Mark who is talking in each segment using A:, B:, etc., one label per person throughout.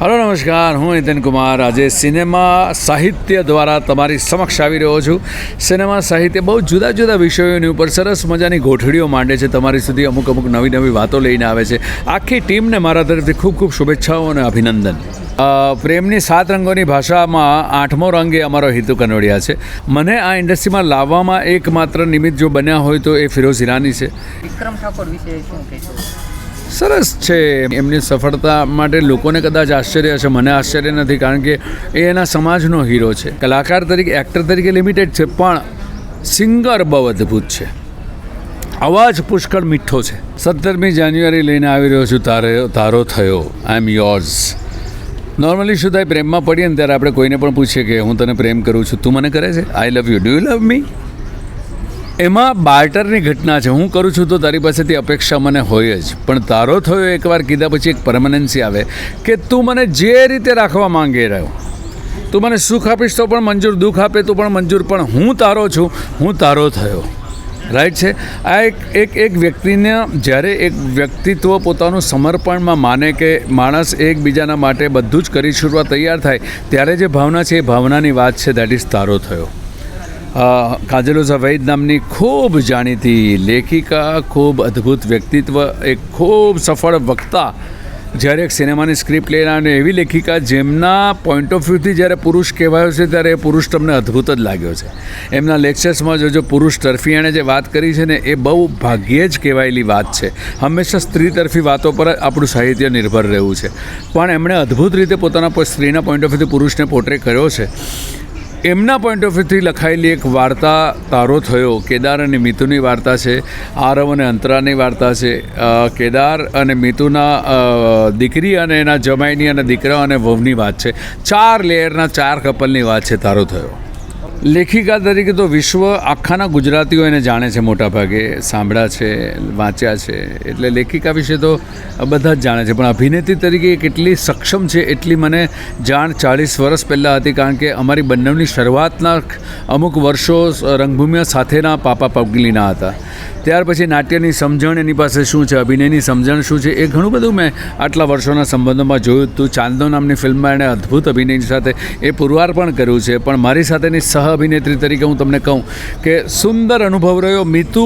A: Hello, નમસ્કાર. હું નીતિન કુમાર. આજે સિનેમા સાહિત્ય દ્વારા તમારી સમક્ષ આવી રહ્યો છું. સિનેમા સાહિત્ય બહુ જુદા જુદા વિષયોની ઉપર સરસ મજાની ગોઠડીઓ માંડે છે. તમારી સુધી અમુક અમુક નવી નવી વાતો લઈને આવે છે. આખી ટીમને મારા તરફથી ખૂબ ખૂબ શુભેચ્છાઓ અને અભિનંદન. પ્રેમની સાત રંગોની ભાષામાં આઠમો રંગ એ અમારો હિતુ કનોડિયા છે. મને આ ઇન્ડસ્ટ્રીમાં લાવવામાં એકમાત્ર નિમિત્ત જો બન્યા હોય તો એ ફિરોઝ હિરાની છે.
B: વિક્રમ ઠાકોર વિશે શું
A: સરસ છે એમની સફળતા માટે લોકોને કદાચ આશ્ચર્ય છે મને આશ્ચર્ય નથી, કારણ કે એ એના સમાજનો હીરો છે. કલાકાર તરીકે એક્ટર તરીકે લિમિટેડ છે, પણ સિંગર બહુ અદ્ભુત છે. અવાજ પુષ્કળ મીઠો છે. સત્તરમી જાન્યુઆરી લઈને આવી રહ્યો છું, તારે, તારો થયો આઈ એમ યોર્સ નોર્મલી શું થાય, પ્રેમમાં પડીએ ને ત્યારે આપણે કોઈને પણ પૂછીએ કે હું તને પ્રેમ કરું છું, તું મને કરે છે? I love you do you love me એમાં બાર્ટરની ઘટના છે. હું કરું છું તો તારી પાસેથી અપેક્ષા મને હોય જ. પણ તારો થયો એકવાર કીધા પછી એક પરમનન્સી આવે કે તું મને જે રીતે રાખવા માંગે રહ્યો. તું મને સુખ આપીશ તો પણ મંજૂર, દુઃખ આપે તો પણ મંજૂર, પણ હું તારો છું, હું તારો થયો. રાઈટ છે? આ એક એક એક વ્યક્તિને જ્યારે એક વ્યક્તિત્વ પોતાનું સમર્પણમાં માને કે માણસ એકબીજાના માટે બધું જ કરી છૂટવા તૈયાર થાય, ત્યારે જે ભાવના છે એ ભાવનાની વાત છે દેટ ઇઝ તારો થયો. અ, કાજલોઝા વૈદ નામની ખૂબ જાણીતી લેખિકા ખૂબ અદ્ભુત વ્યક્તિત્વ એક ખૂબ સફળ વક્તા. જ્યારે એક સિનેમાની સ્ક્રિપ્ટ લઈને અને એવી લેખિકા જેમના પોઈન્ટ ઓફ વ્યૂથી જ્યારે પુરુષ કહેવાયો છે ત્યારે એ પુરુષ તમને અદ્ભુત જ લાગ્યો છે. એમના લેક્ચર્સમાં જો જો પુરુષ તરફી એણે જે વાત કરી છે ને એ બહુ ભાગ્યે જ કહેવાયેલી વાત છે. હંમેશા સ્ત્રી તરફી વાતો પર આપણું સાહિત્ય નિર્ભર રહેવું છે. પણ એમણે અદ્ભુત રીતે પોતાના સ્ત્રીના પોઈન્ટ ઓફ વ્યૂથી પુરુષને પોર્ટ્રે કર્યો છે. એમના પોઈન્ટ ઓફ વ્યૂથી લખાયેલી એક વાર્તા તારો થયો. કેદાર અને મિતુની વાર્તા છે, આરવ અને અંતરાની વાર્તા છે. કેદાર અને મિતુના દીકરી અને એના જમાઈની અને દીકરા અને વહુની વાત છે. ચાર લેયરના ચાર કપલની વાત છે, તારો થયો. લેખિકા તરીકે તો વિશ્વ આખાના ગુજરાતીઓ એને જાણે છે મોટાભાગે, સાંભળ્યા છે, વાંચ્યા છે. એટલે લેખિકા વિશે તો બધા જ જાણે છે. પણ અભિનેત્રી તરીકે કેટલી સક્ષમ છે એટલી મને જાણ ચાળીસ વર્ષ પહેલાં હતી, કારણ કે અમારી બંનેની શરૂઆતના અમુક વર્ષો રંગભૂમિઓ સાથેના પાપા પગલીના હતા. ત્યાર પછી નાટ્યની સમજણ, એની પાસે શું છે, અભિનયની સમજણ શું છે, એ ઘણું બધું મેં આટલા વર્ષોના સંબંધોમાં જોયું હતું. ચાંદો નામની ફિલ્મમાં એણે અદ્ભુત અભિનયની સાથે એ પુરવાર પણ કર્યું છે. પણ મારી સાથેની સહ અભિનેત્રી તરીકે હું તમને કહું કે સુંદર અનુભવ રહ્યો. મિતુ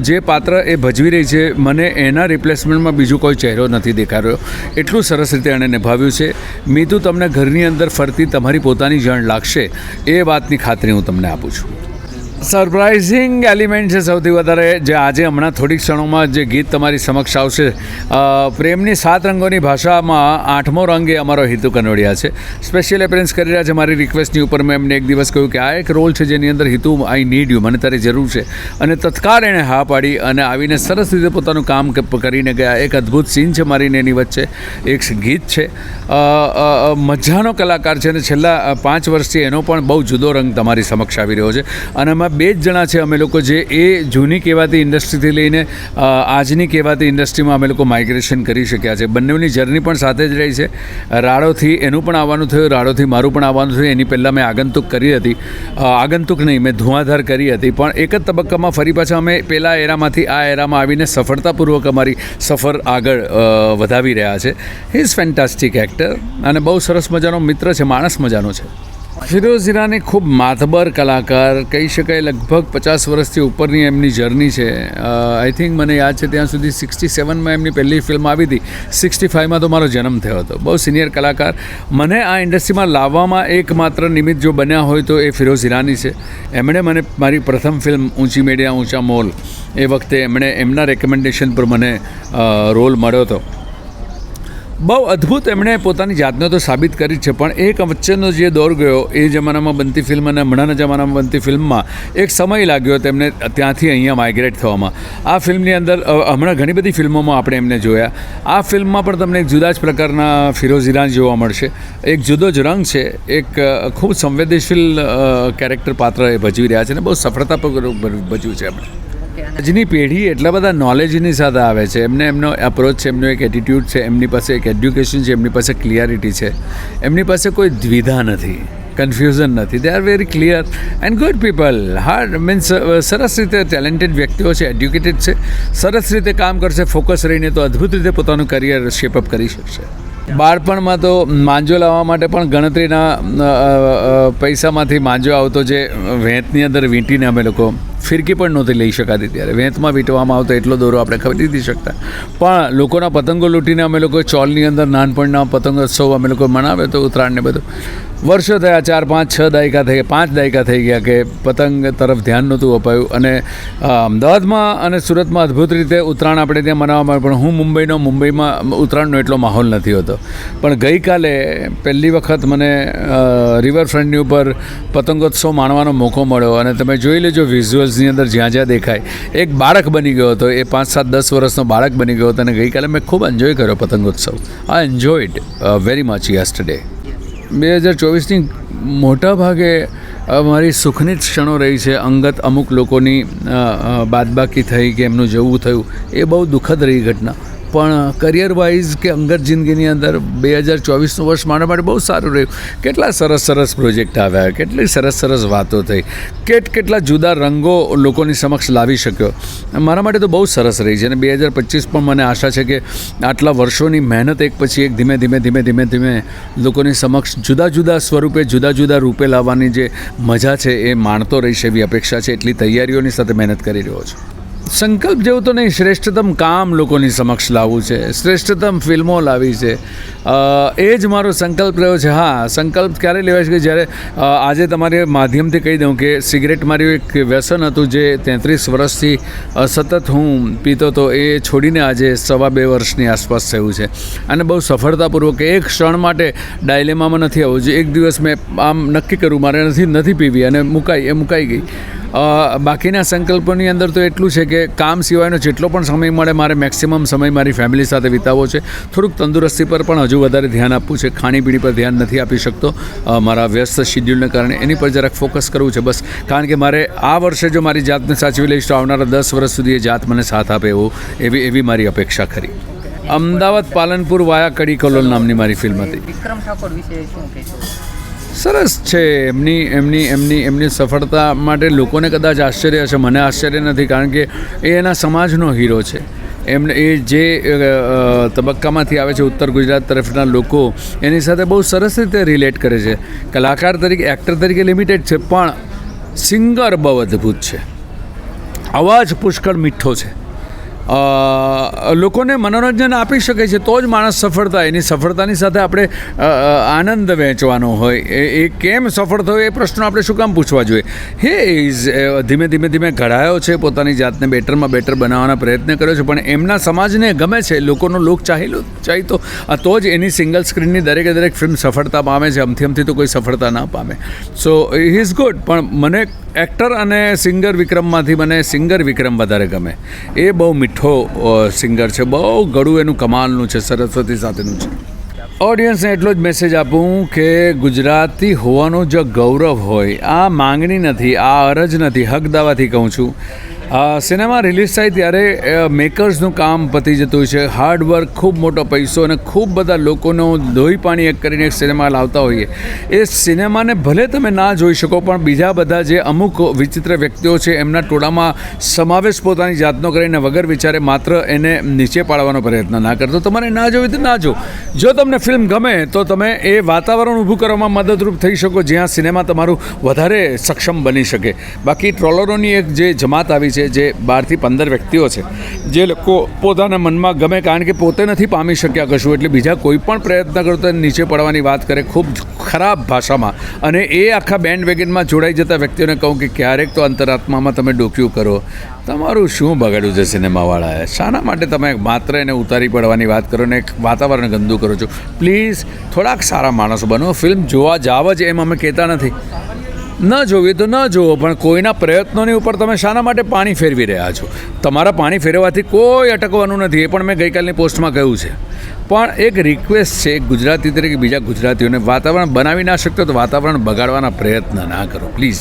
A: જે પાત્ર એ ભજવી રહી છે, મને એના રિપ્લેસમેન્ટમાં બીજું કોઈ ચહેરો નથી દેખાઈ રહ્યો. એટલું સરસ રીતે એણે નિભાવ્યું છે. મિતુ, તમને ઘરની અંદર ફરતી તમારી પોતાની જણ લાગશે. એ વાતની ખાતરી હું તમને આપું છું. સરપ્રાઇઝિંગ એલિમેન્ટ છે સૌથી વધારે. જે આજે હમણાં થોડીક ક્ષણોમાં જે ગીત તમારી સમક્ષ આવશે. પ્રેમની સાત રંગોની ભાષામાં આઠમો રંગ એ અમારો હિતુ કનોડિયા છે. સ્પેશિયલ એપરન્સ કરી રહ્યા છે મારી રિક્વેસ્ટની ઉપર. મેં એમને એક દિવસ કહ્યું કે આ એક રોલ છે જેની અંદર હિતુ આઈ નીડ યુ મને તારી જરૂર છે. અને તત્કાળ એણે હા પાડી અને આવીને સરસ રીતે પોતાનું કામ કરીને ગયા. એક અદ્ભુત સીન છે મારી ને એની વચ્ચે. એક ગીત છે. મજાનો કલાકાર છે અને છેલ્લા પાંચ વર્ષથી એનો પણ બહુ જુદો રંગ તમારી સમક્ષ આવી રહ્યો છે. અને એમાં બે જ જણા છે અમે લોકો જે એ જૂની કહેવાતી ઇન્ડસ્ટ્રીથી લઈને આજની કહેવાતી ઇન્ડસ્ટ્રીમાં અમે લોકો માઇગ્રેશન કરી શક્યા છે. બંનેની જર્ની પણ સાથે જ રહી છે. રાડોથી એનું પણ આવવાનું થયું રાડોથી મારું પણ આવવાનું થયું. એની પહેલાં મેં આગંતુક કરી હતી. આગંતુક નહીં, મેં ધુઆધાર કરી હતી. પણ એક જ તબક્કામાં ફરી પાછા અમે પહેલાં એરામાંથી આ એરામાં આવીને સફળતાપૂર્વક અમારી સફર આગળ વધાવી રહ્યા છે. હી ઇઝ ફેન્ટાસ્ટિક એક્ટર અને બહુ સરસ મજાનો મિત્ર છે, માણસ મજાનો છે. ફિરોઝ ઈરાની ખૂબ માતબર કલાકાર, કહી શકાય લગભગ પચાસ વર્ષથી ઉપરની એમની જર્ની છે. આઈ થિંક મને યાદ છે ત્યાં સુધી સિક્સટી સેવનમાં એમની પહેલી ફિલ્મ આવી હતી. સિક્સટી ફાઇવમાં તો મારો જન્મ થયો હતો. બહુ સિનિયર કલાકાર. મને આ ઇન્ડસ્ટ્રીમાં લાવવામાં એકમાત્ર નિમિત્ત જો બન્યા હોય તો એ ફિરોઝ ઈરાની છે. એમણે મને મારી પ્રથમ ફિલ્મ, ઊંચી મીડિયા, ઊંચા મોલ, એ વખતે એમણે એમના રેકમેન્ડેશન પર મને રોલ મળ્યો હતો. બહુ અદ્ભુત એમણે પોતાની જાતને તો સાબિત કરી છે, પણ એક વચ્ચેનો જે દોર ગયો એ જમાનામાં બનતી ફિલ્મ અને હમણાંના જમાનામાં બનતી ફિલ્મમાં એક સમય લાગ્યો તેમને ત્યાંથી અહીંયા માઇગ્રેટ થવામાં. આ ફિલ્મની અંદર હમણાં ઘણી બધી ફિલ્મોમાં આપણે એમને જોયા. આ ફિલ્મમાં પણ તમને એક જુદા જ પ્રકારના ફિરોઝ ઈરાન જોવા મળશે. એક જુદો જ રંગ છે, એક ખૂબ સંવેદનશીલ કેરેક્ટર પાત્ર એ ભજવી રહ્યા છે અને બહુ સફળતાપૂર્વક ભજવ્યું છે એમણે. આજની પેઢી એટલા બધા નોલેજની સાથે આવે છે. એમને એમનો અપ્રોચ છે, એમનો એક એટીટ્યૂડ છે, એમની પાસે એક એડ્યુકેશન છે, એમની પાસે ક્લિયરિટી છે. એમની પાસે કોઈ દ્વિધા નથી કન્ફ્યુઝન નથી. They are very clear and good people hard means સરસ રીતે ટેલેન્ટેડ વ્યક્તિઓ છે એડ્યુકેટેડ છે. સરસ રીતે કામ કરશે ફોકસ રહીને તો અદ્ભુત રીતે પોતાનું કરિયર શેપઅપ કરી શકશે. બાળપણમાં તો માંજો લાવવા માટે પણ ગણતરીના પૈસામાંથી માંજો આવતો જે વેંતની અંદર વીંટીને અમે લોકો ફિરકી પણ નહોતી લઈ શકાતી ત્યારે. વેંતમાં વીંટવામાં આવતો એટલો દોરો આપણે ખરીદી શકતા. પણ લોકોના પતંગો લૂંટીને અમે લોકો ચોલની અંદર નાનપણના પતંગોત્સવ અમે લોકો મનાવે તો ઉત્તરાયણને બધું. વર્ષો થયા, ચાર, પાંચ, છ દાયકા થઈ ગયા પાંચ દાયકા થઈ ગયા કે પતંગ તરફ ધ્યાન નહોતું અપાયું. અને અમદાવાદમાં અને સુરતમાં અદ્ભુત રીતે ઉત્તરાયણ આપણે ત્યાં મનાવવામાં પણ હું મુંબઈનો, મુંબઈમાં ઉત્તરાયણનો એટલો માહોલ નથી હોતો. પણ ગઈકાલે પહેલી વખત મને રિવરફ્રન્ટની ઉપર પતંગોત્સવ માણવાનો મોકો મળ્યો. અને તમે જોઈ લેજો વિઝ્યુઅલ્સની અંદર જ્યાં જ્યાં દેખાય. એક બાળક બની ગયો હતો, એ પાંચ સાત દસ વર્ષનો બાળક બની ગયો હતો અને ગઈકાલે મેં ખૂબ એન્જોય કર્યો પતંગોત્સવ. I enjoyed very much yesterday બે હજાર ચોવીસની મોટા ભાગે મારી સુખની જ ક્ષણો રહી છે. અંગત અમુક લોકોની બાદબાકી થઈ કે એમનું જવું થયું, એ બહુ દુઃખદ રહી ઘટના. પણ કરિયર વાઇઝ કે અંગત જિંદગીની અંદર બે હજાર ચોવીસનું વર્ષ મારા માટે બહુ સારું રહ્યું. કેટલા સરસ સરસ પ્રોજેક્ટ આવ્યા, કેટલી સરસ સરસ વાતો થઈ. કેટ કેટલા જુદા રંગો લોકોની સમક્ષ લાવી શક્યો. મારા માટે તો બહુ સરસ રહી છે અને બે હજાર પચીસ પણ મને આશા છે કે આટલા વર્ષોની મહેનત એક પછી એક ધીમે ધીમે ધીમે ધીમે ધીમે લોકોની સમક્ષ જુદા જુદા સ્વરૂપે, જુદા જુદા રૂપે લાવવાની જે મજા છે એ માણતો રહીશ એવી અપેક્ષા છે. એટલી તૈયારીઓની સાથે મહેનત કરી રહ્યો છું. સંકલ્પ જેવું તો નહીં, શ્રેષ્ઠતમ કામ લોકોની સમક્ષ લાવવું છે, શ્રેષ્ઠતમ ફિલ્મો લાવી છે. એ જ મારો સંકલ્પ રહ્યો છે. હા, સંકલ્પ ક્યારે લેવાય છે કે જ્યારે આજે તમારે માધ્યમથી કહી દઉં કે સિગરેટ મારું એક વ્યસન હતું જે તેત્રીસ વર્ષથી સતત હું પીતો હતો, એ છોડીને આજે સવા બે વર્ષની આસપાસ થયું છે. અને બહુ સફળતાપૂર્વક એક ક્ષણ માટે ડાયલેમામાં નથી આવવું જોઈએ. એક દિવસ મેં આમ નક્કી કર્યું, મારે નથી નથી પીવી અને મુકાઈ, એ મુકાઈ ગઈ. બાકીના સંકલ્પોની અંદર તો એટલું છે કે કામ સિવાયનો જેટલો પણ સમય મળે, મારે મેક્સિમમ સમય મારી ફેમિલી સાથે વિતાવવો છે. થોડુંક તંદુરસ્તી પર પણ હજુ વધારે ધ્યાન આપવું છે. ખાણીપીણી પર ધ્યાન નથી આપી શકતો. મારા વ્યસ્ત શિડ્યુલને કારણે એની પર જરાક ફોકસ કરવું છે બસ. કારણ કે મારે આ વર્ષે જો મારી જાતને સાચવી લઈશ તો આવનારા દસ વર્ષ સુધી એ જાત મને સાથ આપે એવું, એવી એવી મારી અપેક્ષા ખરી. અમદાવાદ પાલનપુર વાયા કડી કલોલ નામની મારી ફિલ્મ હતી.
B: વિક્રમ ઠાકોર વિશે શું કહેશો?
A: સરસ છે. એમની એમની એમની એમની સફળતા માટે લોકોને કદાચ આશ્ચર્ય છે, મને આશ્ચર્ય નથી, કારણ કે એ એના સમાજનો હીરો છે. એમને, એ જે તબક્કામાંથી આવે છે ઉત્તર ગુજરાત તરફના લોકો, એની સાથે બહુ સરસ રીતે રિલેટ કરે છે. કલાકાર તરીકે, એક્ટર તરીકે લિમિટેડ છે, પણ સિંગર બહુ અદ્ભુત છે. અવાજ પુષ્કળ મીઠો છે. લોકોને મનોરંજન આપી શકે છે, તો જ માણસ સફળતા, એની સફળતાની સાથે આપણે આનંદ વહેંચવાનો હોય. એ કેમ સફળ થયો એ પ્રશ્નો આપણે શું કામ પૂછવા જોઈએ? હે ઇઝ ધીમે ધીમે ધીમે ઘડાયો છે, પોતાની જાતને બેટરમાં બેટર બનાવવાના પ્રયત્ન કર્યો છે, પણ એમના સમાજને ગમે છે, લોકોનો લોક ચાહેલો ચાહીતો તો જ એની સિંગલ સ્ક્રીનની દરેકે દરેક ફિલ્મ સફળતા પામે છે અમથી અમથી તો કોઈ સફળતા ના પામે. સો ઇઝ ગુડ પણ મને એક્ટર અને સિંગર વિક્રમમાંથી મને સિંગર વિક્રમ વધારે ગમે. એ બહુ મીઠો સિંગર છે. બહુ ગળું એનું કમાલનું છે, સરસ્વતી સાથેનું છે. ઓડિયન્સને એટલો જ મેસેજ આપું કે ગુજરાતી હોવાનો જો ગૌરવ હોય, આ માંગણી નથી, આ અરજ નથી, હક દાવાથી કહું છું. સિનેમા રિલીઝ થાય ત્યારે મેકર્સનું કામ પતી જતું છે. હાર્ડવર્ક ખૂબ મોટો પૈસો અને ખૂબ બધા લોકોનો ધોઈ પાણી એક કરીને એક સિનેમા લાવતા હોઈએ. એ સિનેમાને ભલે તમે ના જોઈ શકો, પણ બીજા બધા જે અમુક વિચિત્ર વ્યક્તિઓ છે, એમના ટોળામાં સમાવેશ પોતાની જાતનો કરીને વગર વિચારે માત્ર એને નીચે પાડવાનો પ્રયત્ન ના કરતો તમારે ના જોવી તો ના જો. જો તમને ફિલ્મ ગમે, તો તમે એ વાતાવરણ ઊભું કરવામાં મદદરૂપ થઈ શકો, જ્યાં સિનેમા તમારું વધારે સક્ષમ બની શકે. બાકી ટ્રોલરોની એક જે જમાત આવી છે જે બારથી પંદર વ્યક્તિઓ છે, જે લોકો પોતાના મનમાં ગમે કારણ કે પોતે નથી પામી શક્યા કશું, એટલે બીજા કોઈ પણ પ્રયત્ન કરતો નીચે પડવાની વાત કરે ખૂબ ખરાબ ભાષામાં. અને એ આખા બેન્ડ વેગનમાં જોડાઈ જતા વ્યક્તિઓને કહું કે ક્યારેક તો અંતરાત્મામાં તમે ડોક્યું કરો. તમારું શું બગાડ્યું છે સિનેમાવાળાએ? શાના માટે તમે માત્ર એને ઉતારી પડવાની વાત કરો ને એક વાતાવરણ ગંદુ કરો છો. પ્લીઝ, થોડાક સારા માણસો બનો. ફિલ્મ જોવા જાવ જ એમ અમે કહેતા નથી. ન જોવી તો ન જુઓ પણ કોઈના પ્રયત્નોની ઉપર તમે શાના માટે પાણી ફેરવી રહ્યા છો. તમારા પાણી ફેરવવાથી કોઈ અટકવાનું નથી, એ પણ મેં ગઈકાલની પોસ્ટમાં કહ્યું છે. પણ એક રિક્વેસ્ટ છે ગુજરાતી તરીકે બીજા ગુજરાતીઓને, વાતાવરણ બનાવી ના શકતો તો વાતાવરણ બગાડવાના પ્રયત્ન ના કરો પ્લીઝ